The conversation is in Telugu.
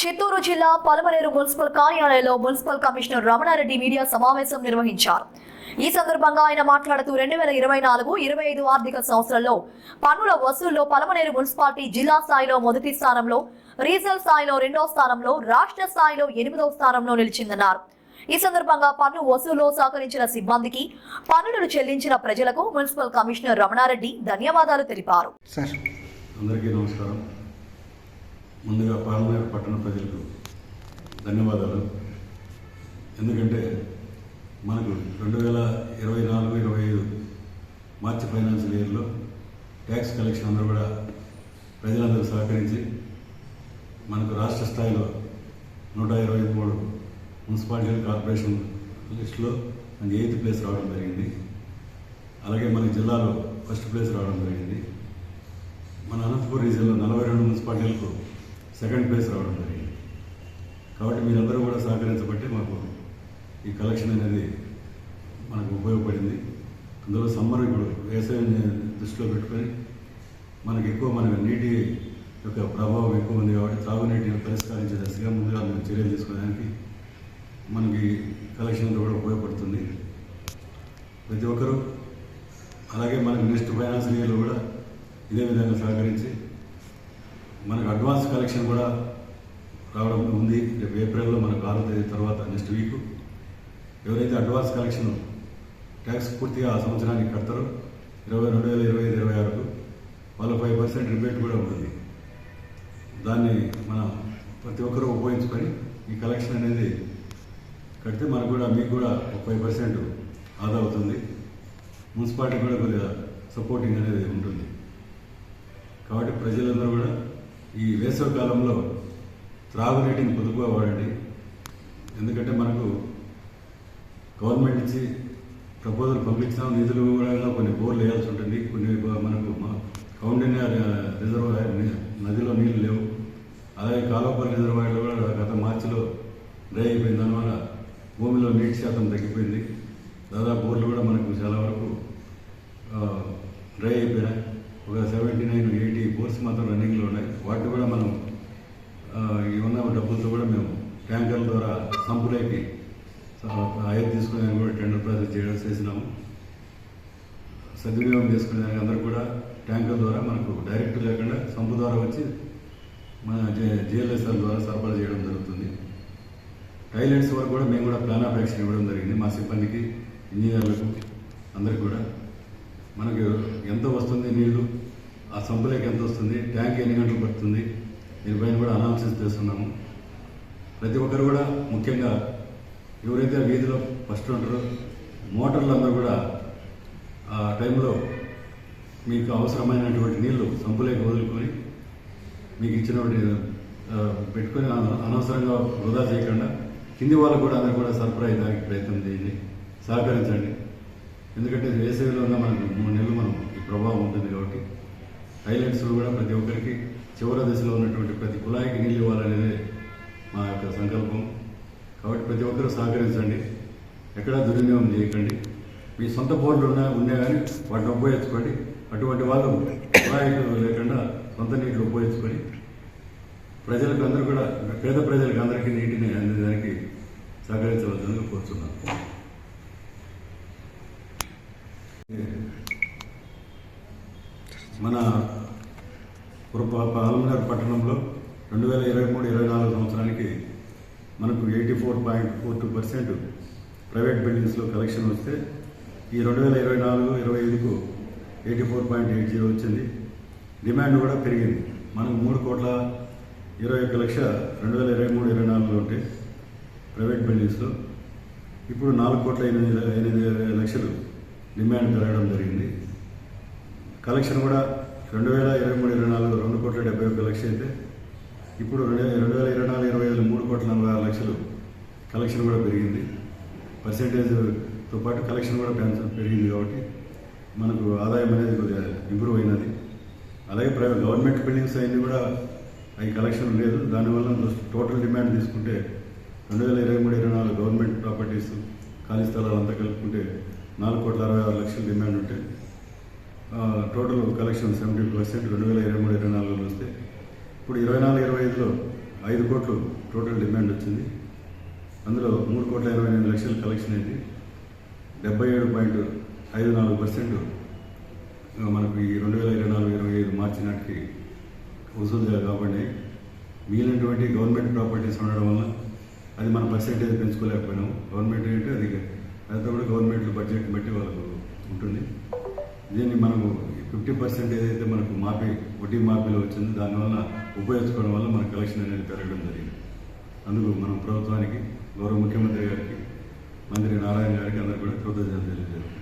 చిత్తూరు జిల్లా పలమనేరు మున్సిపల్ కార్యాలయంలో మున్సిపల్ కమిషనర్ రమణారెడ్డి మీడియా సమావేశం నిర్వహించారు. ఈ సందర్భంగా ఆయన మాట్లాడుతూ రెండు వేల ఇరవై నాలుగు ఇరవై ఐదు ఆర్థిక సంవత్సరంలో పన్నుల వసూల్లో పలమనేరు మున్సిపాలిటీ జిల్లా స్థాయిలో మొదటి స్థానంలో రీజనల్ స్థాయిలో రెండో స్థానంలో రాష్ట్ర స్థాయిలో ఎనిమిదో స్థానంలో నిలిచిందన్నారు. ఈ సందర్భంగా పన్ను వసూలు సహకరించిన సిబ్బందికి పన్నులను చెల్లించిన ప్రజలకు మున్సిపల్ కమిషనర్ రమణారెడ్డి ధన్యవాదాలు తెలిపారు. సార్. అందరికీ నమస్కారం. ముందుగా పాలనగర్ పట్టణ ప్రజలకు ధన్యవాదాలు. ఎందుకంటే మనకు రెండు వేల ఇరవై నాలుగు ఇరవై ఐదు మార్చి ఫైనాన్షియల్ ఇయర్లో ట్యాక్స్ కలెక్షన్ అందరూ కూడా ప్రజలందరూ సహకరించి మనకు రాష్ట్ర స్థాయిలో నూట ఇరవై మూడు మున్సిపాలిటీ కార్పొరేషన్ లిస్టులో మనకి ఎయిత్ ప్లేస్ రావడం జరిగింది. అలాగే మన జిల్లాలో ఫస్ట్ ప్లేస్ రావడం జరిగింది. మన అనంతపూర్ రీజియన్లో నలభై రెండు మున్సిపాలిటీలకు సెకండ్ ప్లేస్ రావడం జరిగింది. కాబట్టి మీరందరూ కూడా సహకరించబట్టి మాకు ఈ కలెక్షన్ అనేది మనకు ఉపయోగపడింది. అందులో సమ్మర్ ఇప్పుడు వ్యవసాయం దృష్టిలో పెట్టుకొని మనకి ఎక్కువ మన నీటి యొక్క ప్రభావం ఎక్కువ ఉంది కాబట్టి తాగునీటిని పరిష్కరించే దశగా ముందుగా మేము చర్యలు తీసుకోవడానికి మనకి కలెక్షన్ కూడా ఉపయోగపడుతుంది. ప్రతి ఒక్కరూ అలాగే మనకి నెక్స్ట్ ఫైనాన్షియల్ ఇయర్లో కూడా ఇదే విధంగా సహకరించి మనకు అడ్వాన్స్ కలెక్షన్ కూడా రావడం ఉంది. రేపు ఏప్రిల్లో మనకు ఆరో తేదీ తర్వాత నెక్స్ట్ వీక్ ఎవరైతే అడ్వాన్స్ కలెక్షన్ ట్యాక్స్ పూర్తిగా ఆ సంవత్సరానికి కడతారో ఇరవై రెండు వేల ఇరవై ఐదు ఇరవై ఆరుకు వాళ్ళ ఫైవ్ పర్సెంట్ రిబేట్ కూడా ఉంటుంది. దాన్ని మనం ప్రతి ఒక్కరూ ఉపయోగించుకొని ఈ కలెక్షన్ అనేది కడితే మనకు కూడా మీకు కూడా ఒక ఫైవ్ పర్సెంట్ ఆదా అవుతుంది. మున్సిపాలిటీ కూడా కొద్దిగా సపోర్టింగ్ అనేది ఉంటుంది. కాబట్టి ప్రజలందరూ కూడా ఈ వేసవికాలంలో త్రాగునీటిని పొదుపుగా వాడండి. ఎందుకంటే మనకు గవర్నమెంట్ నుంచి ప్రపోజల్ పంపించాం నిధులు కూడా కొన్ని బోర్లు వేయాల్సి ఉంటుంది. కొన్ని మనకు కౌండిన్య రిజర్వాయర్ నదిలో నీళ్ళు లేవు. అలాగే కాలువపల్లి రిజర్వాయర్లో కూడా గత మార్చిలో డ్రై అయిపోయింది. దానివల్ల భూమిలో నీటి శాతం తగ్గిపోయింది. దాదాపు బోర్లు కూడా మనకు చాలా వరకు డ్రై అయిపోయినాయి. ఒక సెవెంటీ నైన్ ఎయిటీ బోర్స్ మాత్రం రన్నింగ్లో ఉన్నాయి. వాటిని కూడా మనం ఈ ఉన్న డబ్బులతో కూడా మేము ట్యాంకర్ల ద్వారా సంపులేకి ఆయన తీసుకునే కూడా టెండర్ ప్రాసెస్ చేయడం చేసినాము. సద్వినియోగం చేసుకునేదానికి అందరూ కూడా ట్యాంకర్ ద్వారా మనకు డైరెక్ట్ లేకుండా సంపు ద్వారా వచ్చి మన జిఎల్ఎస్ఆర్ ద్వారా సరఫరా చేయడం జరుగుతుంది. టైలెట్స్ వరకు కూడా మేము కూడా ప్లాన్ ఆఫ్ యాక్షన్ ఇవ్వడం జరిగింది మా సిబ్బందికి ఇంజనీర్లకు అందరికి కూడా. మనకు ఎంత వస్తుంది నీళ్ళు? ఆ సంపులోకి ఎంత వస్తుంది? ట్యాంక్ ఎన్ని గంటలు పడుతుంది? దీనిపైన కూడా అనాలిసిస్ చేస్తున్నాము. ప్రతి ఒక్కరు కూడా ముఖ్యంగా ఎవరైతే వీధిలో ఫస్ట్ ఉంటారో మోటార్లు అందరూ కూడా ఆ టైంలో మీకు అవసరమైనటువంటి నీళ్ళు సంపులేక వదులుకొని మీకు ఇచ్చినటువంటి పెట్టుకొని అనవసరంగా వృధా చేయకుండా కింది వాళ్ళకు కూడా అందరూ కూడా సరఫరా అయ్యడానికి ప్రయత్నం చేయండి. సహకరించండి. ఎందుకంటే వేసవిలో ఉన్న మనకి మూడు నెలలు మనం ఈ ప్రభావం ఉంటుంది కాబట్టి హైలైట్స్లో కూడా ప్రతి ఒక్కరికి చివరి దశలో ఉన్నటువంటి ప్రతి కుళాయికి నీళ్ళు ఇవ్వాలనేదే మా యొక్క సంకల్పం. కాబట్టి ప్రతి ఒక్కరూ సహకరించండి. ఎక్కడా దుర్వినియోగం చేయకండి. మీ సొంత బోర్లు ఉన్నా ఉన్నా కానీ వాటిని ఉపయోగించుకోండి. అటువంటి వాళ్ళు కుళాయిలు లేకుండా సొంత నీటిని ఉపయోగించుకొని ప్రజలకు అందరూ కూడా పేద ప్రజలకు అందరికీ నీటిని అందేదానికి సహకరించవలసిందిగా కోరుతున్నాను మన పాలమనగర్ పట్టణంలో రెండు వేల ఇరవై మూడు ఇరవై నాలుగు సంవత్సరానికి మనకు eighty four point four two percent private బిల్డింగ్స్లో collection వస్తే ఈ రెండు వేల ఇరవై నాలుగు ఇరవై ఐదుకు eighty four point eight zero వచ్చింది. డిమాండ్ కూడా పెరిగింది. మనకు మూడు కోట్ల ఇరవై ఒక్క లక్ష రెండు వేల ఇరవై మూడు ఇరవై నాలుగులో ఉంటే ప్రైవేట్ బిల్డింగ్స్లో. ఇప్పుడు నాలుగు కోట్ల ఎనిమిది ఎనిమిది లక్షలు డిమాండ్ పెరగడం జరిగింది. కలెక్షన్ కూడా రెండు వేల ఇరవై మూడు ఇరవై నాలుగు రెండు కోట్ల డెబ్బై ఒక్క లక్షలు అయితే ఇప్పుడు రెండు రెండు వేల ఇరవై నాలుగు ఇరవై ఐదు మూడు కోట్ల నలభై ఆరు లక్షలు కలెక్షన్ కూడా పెరిగింది. పర్సెంటేజ్తో పాటు కలెక్షన్ కూడా పెంచ పెరిగింది కాబట్టి మనకు ఆదాయం అనేది కొద్దిగా ఇంప్రూవ్ అయినది. అలాగే ప్రైవేట్ గవర్నమెంట్ బిల్డింగ్స్ అన్నీ కూడా అవి కలెక్షన్ లేదు. దానివల్ల టోటల్ డిమాండ్ తీసుకుంటే రెండు వేల ఇరవై మూడు ఇరవై నాలుగు గవర్నమెంట్ ప్రాపర్టీస్ ఖాళీ స్థలాలు అంతా కలుపుకుంటే నాలుగు కోట్ల అరవై ఆరు లక్షలు డిమాండ్ ఉంటే టోటల్ కలెక్షన్ సెవెంటీ పర్సెంట్ రెండు వేల ఇరవై మూడు ఇరవై నాలుగులో వస్తే ఇప్పుడు ఇరవై నాలుగు ఇరవై ఐదులో ఐదు కోట్లు టోటల్ డిమాండ్ వచ్చింది. అందులో మూడు కోట్ల ఇరవై ఎనిమిది లక్షలు కలెక్షన్ అయింది. డెబ్బై ఏడు పాయింట్ ఐదు నాలుగు పర్సెంట్ మనకు ఈ రెండు వేల ఇరవై నాలుగు ఇరవై ఐదు మార్చి నాటికి వసూలు కాబట్టి మిగిలినటువంటి గవర్నమెంట్ ప్రాపర్టీస్ ఉండడం వల్ల అది మన పర్సెంటేజ్ పెంచుకోలేకపోయినాం. గవర్నమెంట్ ఏంటంటే అది అదంతా కూడా గవర్నమెంట్ బడ్జెట్ బట్టి వాళ్ళకు ఉంటుంది. దీన్ని మనము ఫిఫ్టీ పర్సెంట్ ఏదైతే మనకు మాఫీ వడ్డీ మాఫీలో వచ్చిందో దానివల్ల ఉపయోగించుకోవడం వల్ల మన కలెక్షన్ అనేది పెరగడం జరిగింది. అందుకు మనం ప్రభుత్వానికి గౌరవ ముఖ్యమంత్రి గారికి మంత్రి నారాయణ గారికి అందరికీ కూడా కృతజ్ఞతలు తెలియజేస్తాం